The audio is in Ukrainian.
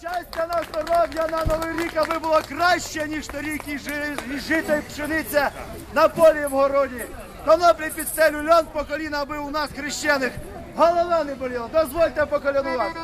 щастя, на здоров'я, на новий рік, аби було краще, ніж торік, і жита, і пшениця на полі в городі. Коноплі під стелю льон по коліна, аби у нас хрещених голова не боліла. Дозвольте поколянувати.